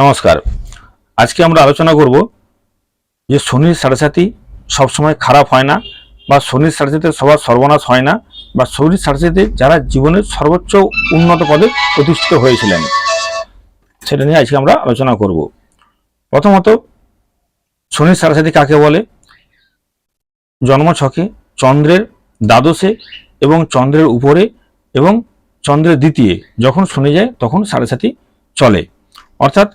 নমস্কার। আজকে আমরা আলোচনা করব যে শনির সাড়ে সবসময় খারাপ হয় না বা শনির সাড়ে সবার সর্বনাশ হয় না বা শনির সাড়ে যারা জীবনের সর্বোচ্চ উন্নত পদে প্রতিষ্ঠিত হয়েছিলেন। সেটা নিয়ে আজকে আমরা আলোচনা করব। প্রথমত, শনির সাড়ে কাকে বলে? জন্ম ছকে চন্দ্রের দ্বাদশে এবং চন্দ্রের উপরে এবং চন্দ্রের দ্বিতীয়। যখন শনি যায়, তখন সাড়ে সাথী চলে। অর্থাৎ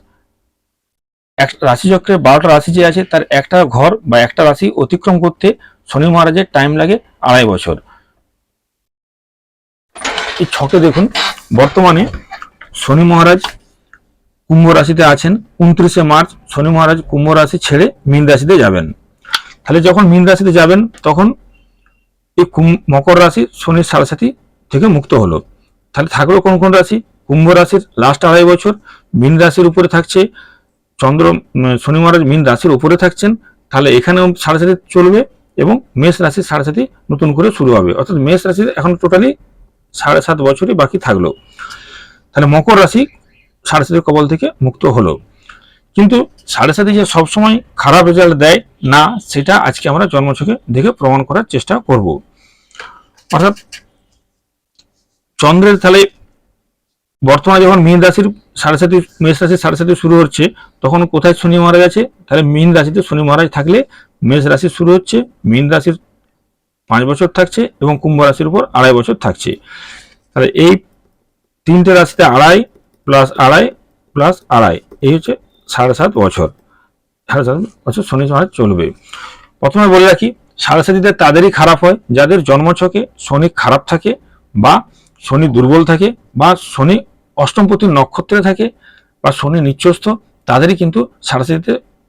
রাশিচক্রের বারোটা রাশি যে আছে, তার একটা ঘর বা একটা রাশি অতিক্রম করতে শনি মহারাজের টাইম লাগে আড়াই বছর। এই ছকে দেখুন, বর্তমানে শনি মহারাজ কুম্ভ রাশিতে আছেন, উনত্রিশে মার্চ শনি মহারাজ কুম্ভ রাশি ছেড়ে মীন রাশিতে যাবেন। তাহলে যখন মীন রাশিতে যাবেন, তখন এই মকর রাশি শনির সাড়ে সাথী থেকে মুক্ত হলো। তাহলে থাকল কোন কোন রাশি? কুম্ভ রাশির লাস্ট আড়াই বছর, মীন রাশির উপরে থাকছে চন্দ্র শনি মহারাজ মীন রাশির উপরে থাকছেন, তাহলে এখানেও সাড়ে সাথী চলবে এবং মেষ রাশির সাড়ে সাথী নতুন করে শুরু হবে। অর্থাৎ মেষ রাশির এখন টোটালি সাড়ে সাত বছরই বাকি থাকল। তাহলে মকর রাশি সাড়ে সাথীর কবল থেকে মুক্ত হলো। কিন্তু সাড়ে সাথী যে সবসময় খারাপ রেজাল্ট দেয়, না, সেটা আজকে আমরা জন্মছকে দেখে প্রমাণ করার চেষ্টা করব। অর্থাৎ চন্দ্রের তাহলে বর্তমানে যখন মীন রাশির সাড়ে সাথী মেষ রাশির সাড়ে সাথী শুরু হচ্ছে, তখন কোথায় শনি মহারাজ আছে? তাহলে মীন রাশিতে শনি মহারাজ থাকলে মেষ রাশি শুরু হচ্ছে, মীন রাশির পাঁচ বছর থাকছে এবং কুম্ভ রাশির উপর আড়াই বছর থাকছে। তাহলে এই তিনটে রাশিতে আড়াই প্লাস আড়াই প্লাস আড়াই, এই হচ্ছে সাড়ে সাত বছর। সাড়ে সাত বছর শনি মহারাজ চলবে। প্রথমে বলে রাখি, সাড়ে সাথীতে তাদেরই খারাপ হয়, যাদের জন্মছকে শনি খারাপ থাকে বা শনি দুর্বল থাকে বা শনি অষ্টমপতির নক্ষত্রে থাকে বা শনি নিচ্ছস্থ তাদেরই কিন্তু সাড়ে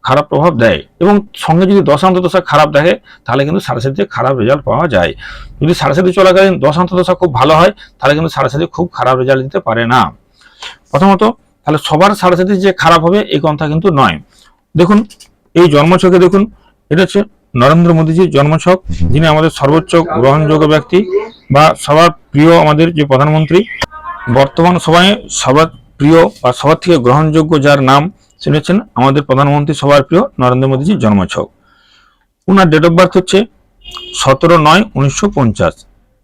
খারাপ প্রভাব দেয়। এবং সঙ্গে যদি দশান্ত দশা খারাপ দেখে, তাহলে কিন্তু সাড়ে সাথীতে খারাপ রেজাল্ট পাওয়া যায়। যদি সাড়ে সাথী চলাকালীন দশান্ত দশা খুব ভালো হয়, তাহলে কিন্তু সাড়ে সাথী খুব খারাপ রেজাল্ট দিতে পারে না। প্রথমত, তাহলে সবার সাড়ে সাথী যে খারাপ হবে, এই কথা কিন্তু নয়। দেখুন, এই জন্মছকে দেখুন, এটা হচ্ছে নরেন্দ্র মোদীজির জন্মছক, যিনি আমাদের সর্বোচ্চ গ্রহণযোগ্য ব্যক্তি বা সবার প্রিয় আমাদের যে প্রধানমন্ত্রী বর্তমান সময়ে সবার প্রিয় বা সবার থেকে গ্রহণযোগ্য যার নাম তিনি হচ্ছেন আমাদের প্রধানমন্ত্রী সবার প্রিয় নরেন্দ্র মোদীজির জন্মছক। উনার ডেট অফ বার্থ হচ্ছে সতেরো নয় উনিশশো পঞ্চাশ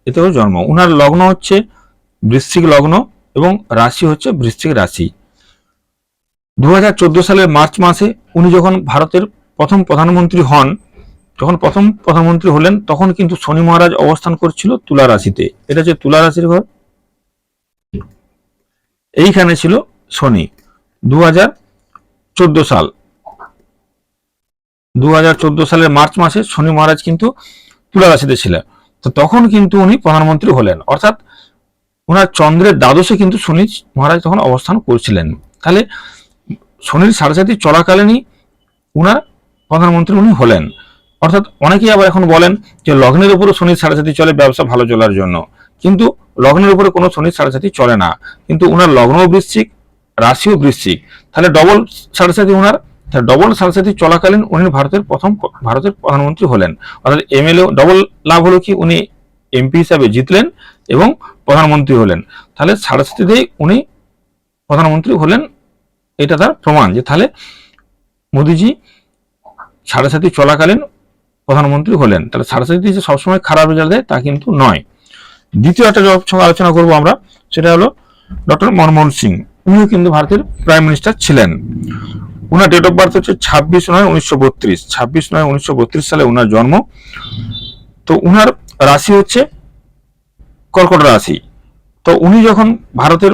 এতেও জন্ম। উনার লগ্ন হচ্ছে বৃশ্চিক লগ্ন এবং রাশি হচ্ছে বৃশ্চিক রাশি। দু হাজার চোদ্দ সালের মার্চ মাসে উনি যখন ভারতের প্রথম প্রধানমন্ত্রী হন, যখন প্রথম প্রধানমন্ত্রী হলেন, তখন কিন্তু শনি মহারাজ অবস্থান করছিল তুলা রাশিতে। এটা হচ্ছে তুলা রাশির ঘর। এইখানে ছিল শনি দু হাজার চোদ্দ সাল। দু হাজার চোদ্দ সালের মার্চ মাসে শনি মহারাজ কিন্তু তুলা রাশিতে ছিলেন। তো তখন কিন্তু উনি প্রধানমন্ত্রী হলেন। অর্থাৎ ওনার চন্দ্রের দ্বাদশে কিন্তু শনি মহারাজ তখন অবস্থান করছিলেন। তাহলে শনির সাড়ে সাথী চলাকালীনই উনার প্রধানমন্ত্রী উনি হলেন। অর্থাৎ অনেকেই আবার এখন বলেন যে লগ্নের উপরও শনির সাড়ে সাথী চলে, ব্যবসা ভালো চলার জন্য। কিন্তু লগ্নের উপরে কোনো শনির সাড়ে চলে না। কিন্তু ওনার লগ্ন বৃশ্চিক, রাশিও বৃশ্চিক। তাহলে ডবল সাড়ে উনার ডবল সাড়ে চলাকালীন উনি ভারতের প্রথম ভারতের প্রধানমন্ত্রী হলেন। অর্থাৎ এমএলএ, ডবল লাভ হলো কি? উনি এমপি হিসাবে জিতলেন এবং প্রধানমন্ত্রী হলেন। তাহলে সাড়ে সাথীতেই উনি প্রধানমন্ত্রী হলেন, এটা তার প্রমাণ যে তাহলে মোদিজি সাড়ে চলাকালীন প্রধানমন্ত্রী হলেন। তাহলে সাড়ে যে সবসময় খারাপ রেজাল্ট দেয় তা কিন্তু নয়। দ্বিতীয় একটা সঙ্গে আলোচনা করব আমরা, সেটা হলো ডক্টর মনমোহন সিং। উনিও কিন্তু ভারতের প্রাইম মিনিস্টার ছিলেন। উনার ডেট অফ বার্থ হচ্ছে ছাব্বিশ নয় উনিশশো বত্রিশ। ছাব্বিশ নয় উনিশশো বত্রিশ সালে উনার জন্ম। তো উনার রাশি হচ্ছে কর্কট রাশি। তো উনি যখন ভারতের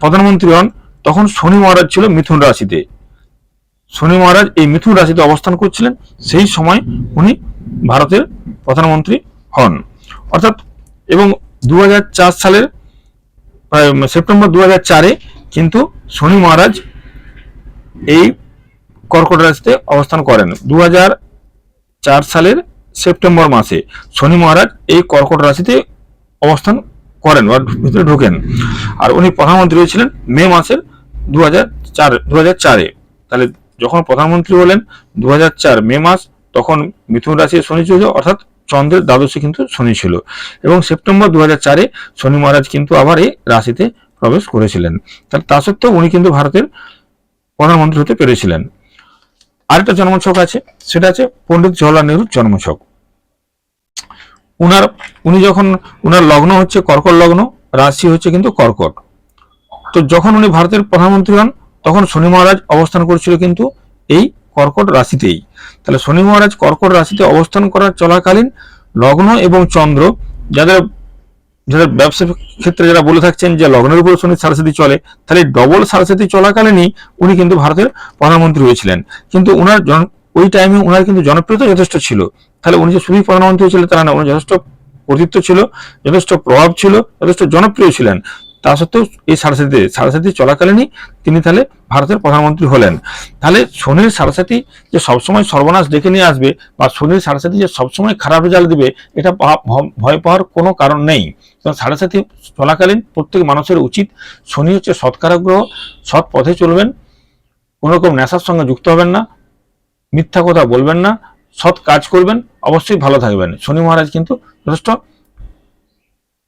প্রধানমন্ত্রী হন, তখন শনি মহারাজ ছিল মিথুন রাশিতে। শনি মহারাজ এই মিথুন রাশিতে অবস্থান করছিলেন, সেই সময় উনি ভারতের প্রধানমন্ত্রী হন। অর্থাৎ, এবং দু হাজার চার সালের সেপ্টেম্বর দু চারে কিন্তু শনি মহারাজ এই কর্কট রাশিতে অবস্থান করেন। দু সালের সেপ্টেম্বর মাসে শনি মহারাজ এই কর্কট রাশিতে অবস্থান করেন বা ভিতরে ঢোকেন। আর উনি প্রধানমন্ত্রী হয়েছিলেন মে মাসের দু হাজার চার। তাহলে যখন প্রধানমন্ত্রী হলেন দু মে মাস, তখন মিথুন রাশির শনি ছিল অর্থাৎ চন্দ্রের দ্বাদশে কিন্তু শনি ছিল। এবং সেপ্টেম্বর দু চারে শনি মহারাজ কিন্তু আবার এই রাশিতে প্রবেশ করেছিলেন। তাহলে তা সত্ত্বেও উনি কিন্তু ভারতের প্রধানমন্ত্রী হতে পেরেছিলেন। আরেকটা জন্মছক আছে, সেটা আছে পণ্ডিত জওয়াহরলাল নেহরুর জন্মছক। উনার, উনি যখন, উনার লগ্ন হচ্ছে কর্কট লগ্ন, রাশি হচ্ছে কিন্তু কর্কট। তো যখন উনি ভারতের প্রধানমন্ত্রী হন, তখন শনি মহারাজ অবস্থান করছিল কিন্তু এই কর্কট রাশিতেই। তাহলে শনি মহারাজ কর্কট রাশিতে অবস্থান করার চলাকালীন লগ্ন এবং চন্দ্র যাদের যাদের ব্যবসা ক্ষেত্রে যারা বলে থাকছেন যে লগ্নের উপর শনি সারস্বতী চলে, তাহলে ডবল সারস্বতী চলাকালীনই উনি কিন্তু ভারতের প্রধানমন্ত্রী হয়েছিলেন। কিন্তু ওনার ওই টাইমে ওনার কিন্তু জনপ্রিয়তা যথেষ্ট ছিল। তাহলে উনি যে শুধুই প্রধানমন্ত্রী ছিলেন তারা না উনি যথেষ্ট কর্তৃত্ব ছিল, যথেষ্ট প্রভাব ছিল, যথেষ্ট জনপ্রিয় ছিলেন। তা সত্ত্বেও এই সারস্বতী সারস্বতী চলাকালীনই তিনি তাহলে ভারতের প্রধানমন্ত্রী হলেন। তাহলে শনির সারস্বতী যে সবসময় সর্বনাশ ডেকে নিয়ে আসবে বা শনির সারস্বতী যে সবসময় খারাপ রেজাল্ট দিবে, এটা ভয় পাওয়ার কোনো কারণ নেই। কারণ সারস্বতী চলাকালীন প্রত্যেক মানুষের উচিত শনি হচ্ছে সৎকারক গ্রহ, সৎ পথে চলবেন কোনোরকম নেশার সঙ্গে যুক্ত হবেন না, মিথ্যা কথা বলবেন না, সৎ কাজ করবেন, অবশ্যই ভালো থাকবেন। শনি মহারাজ কিন্তু যথেষ্ট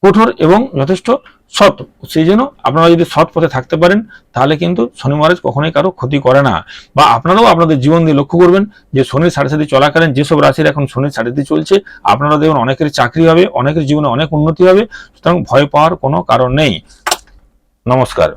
কঠোর এবং যথেষ্ট সৎ সেই জন্য আপনারা যদি সৎ পথে থাকতে পারেন, তাহলে কিন্তু শনি মহারাজ কখনোই কারও ক্ষতি করে না। বা আপনারাও আপনাদের জীবন দিয়ে লক্ষ্য করবেন যে শনির সাড়ে সাথে চলাকালীন যেসব রাশির এখন শনির সাড়ে চলছে, আপনারা দেখুন অনেকের চাকরি হবে, অনেকের জীবনে অনেক উন্নতি হবে, সুতরাং ভয় পাওয়ার কোনো কারণ নেই। নমস্কার।